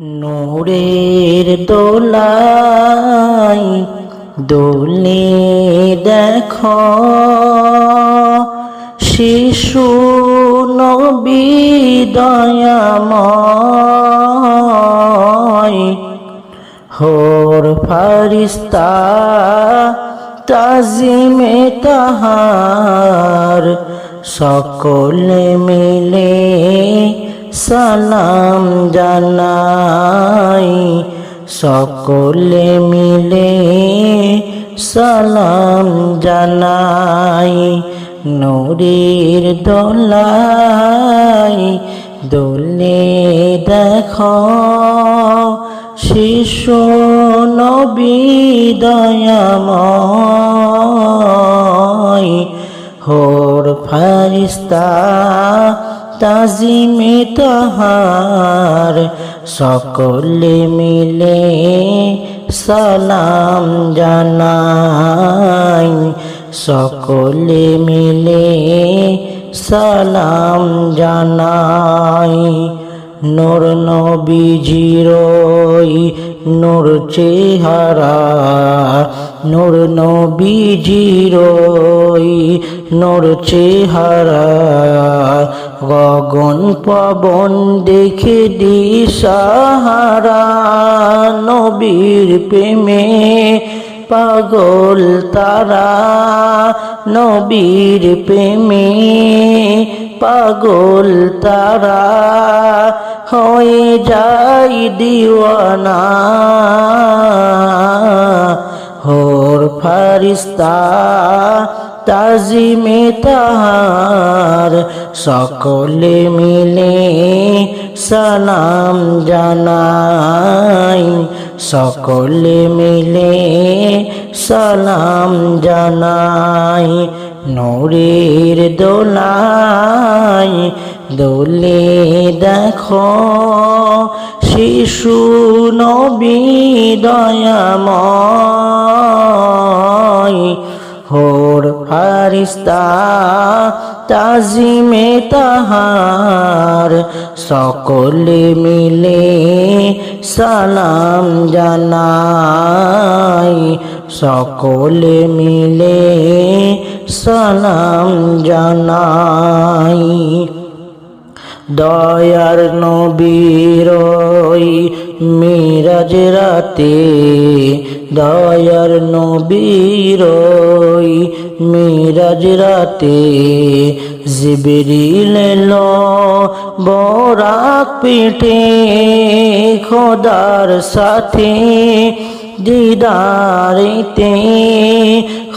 নূরের দোলাই দোলে দেখো শিশু নবী হোর ফারিস্তা তাজিমে তাহার সকলে মিলে সালাম জানাই। সকলে মিলে সালাম জানাই। নূরের দোলাই দোলে দেখো শিশু নবী দয়াময়। হোর ফারিস্তা তাজিমে তাহার সকলে মিলে সালাম জানাই। সকলে মিলে সালাম জানাই। নূর নবীজিরই নূর চেহারা নূর নবীজিরই নূর চেহারা, গগন পবন দেখে দিশাহারা, নবীর প্রেমে পাগল তারা, নবীর প্রেমে পাগল তারা, হয়ে যাই দিওয়ানা। ফারিস্তা, তাজিমে তাহার সকলে মিলে সালাম জানাই। সকলে মিলে সালাম জানাই। নূরের দোলাই দোলে দেখো শিশু নবী দয়াময়। হোর ফারিস্তা তাজিমে তাহার। সকলে মিলে সালাম জানাই। সকলে মিলে সালাম জানাই। দয়ার নবীর মিরাজ রাতে, দয়ার নবীর মিরাজ রাতে জিবরিল বরাক পিঠে খোদার সাথে দিদারিতে,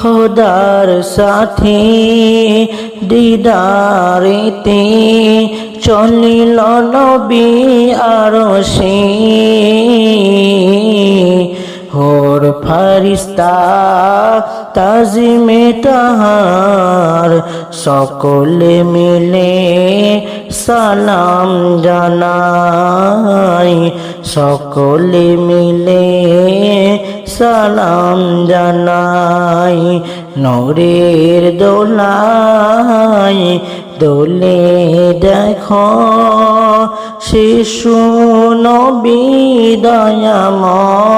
খোদার সাথে দিদারিতে চলিল নবী আরও সে হোর ফারিস্তা, তাজিমে তাহার, সকলে মিলে সালাম জানাই। সকলে মিলে সালাম জানাই। নূরের দোলাই দোলে দেখো শিশু নবী দয়াময়।